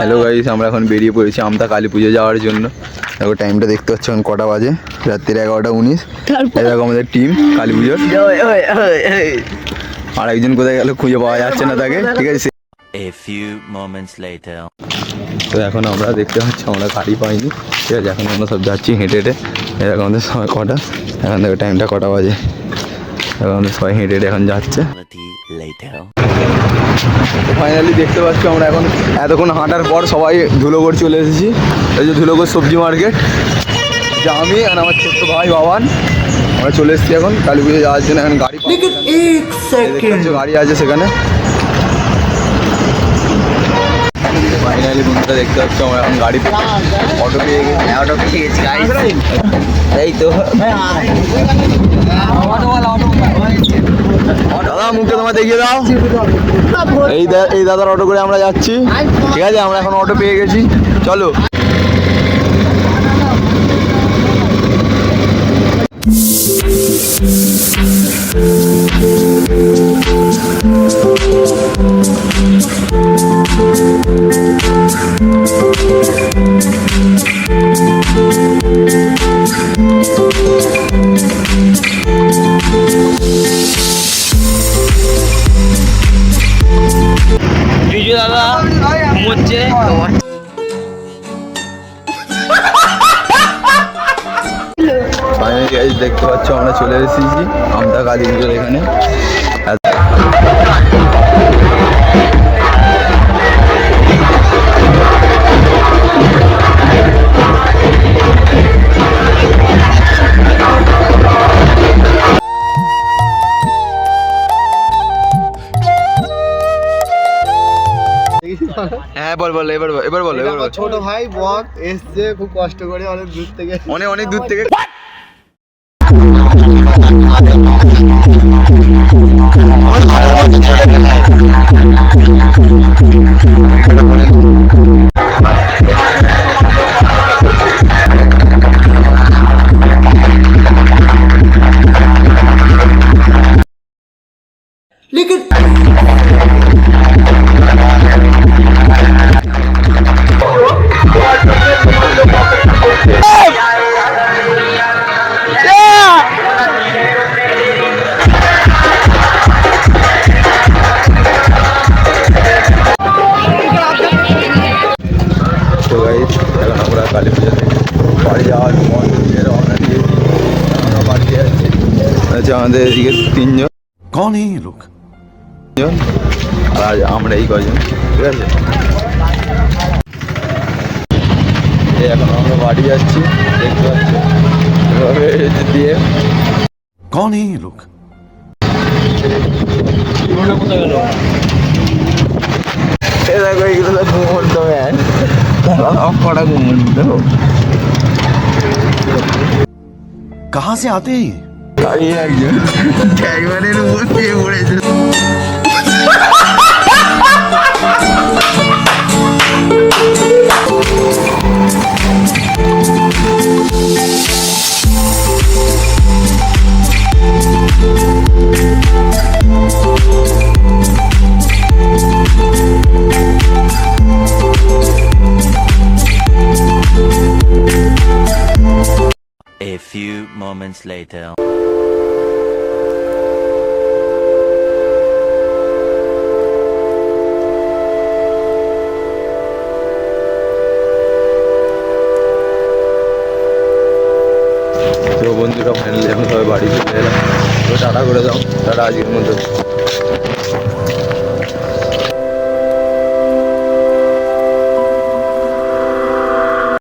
Hello guys আমরা এখন বেরিয়ে পড়েছি আমতা কালী পুজো যাওয়ার জন্য। দেখো টাইমটা দেখতে পাচ্ছ এখন কটা বাজে? রাত্রির এগারোটা উনিশ। দেখো আমাদের টিম কালী পুজোর। আর একজন কোথায় গেল খুঁজে পাওয়া যাচ্ছে না তাকে ঠিক আছে? A few moments later. তো এখন আমরা দেখতে পাচ্ছি আমরা গাড়ি পাইনি ঠিক আছে? এখন আমরা সব যাচ্ছি হেঁটে হেঁটে। এরকম আমাদের সময় কটা এখন দেখো টাইমটা কটা বাজে। এখন আমাদের সবাই হেঁটে হেঁটে এখন যাচ্ছে. ফাইনালি দেখতে পাচ্ছি আমরা এখন এতক্ষণ হাঁটার পর সবাই ধুলোগড় চলে এসেছি। এই যে ধুলোগড় সবজি মার্কেট যে আমি আর আমার ছোট্ট ভাই বাবান আমরা চলে এসেছি এখন কালী পুজো যাওয়ার জন্য। এখন গাড়ি গাড়ি আছে সেখানে। ফাইনালি বন্ধুরা দেখতে পাচ্ছ আমরা এখন গাড়ি অটো পেয়ে গেছি। অটো পেয়ে গেছি এই তো। দাদা মুখে তোমার দেখিয়ে দাও। এই এই দাদার অটো করে আমরা যাচ্ছি। ঠিক আছে, আমরা এখন অটো পেয়ে গেছি। চলো। বিজু দাদা? ঘুমোচ্ছে? দেখতে পাচ্ছ আমরা চলে এসেছি আমরা কালী পুজোর এখানে। হ্যাঁ বল বল এবার বল, এবার বলো এবার বল। ছোট ভাই বক এসছে খুব কষ্ট করে অনেক দূর থেকে। অনেক অনেক দূর থেকে। যাওয়ার পর আমাদের এদিকে তিনজন। কন এই লোক? আর আমরা এই কজন। ঠিক আছে? এখন আমরা বাড়ি যাচ্ছি দেখতে পাচ্ছি? দিয়ে। কন এই লোক? কোথায় গেল এ দেখো এগুলো কড়া ঘুমের মধ্যে হোক কাহা সে আতে তাই একজন ড্রাইভারের উপর শুয়ে পড়েছে moments later. তো বন্ধুরা ফাইনালি এখন সবাই বাড়ি চলে এলাম। তো টাটা করে দাও। টাটা, আজকের মতো।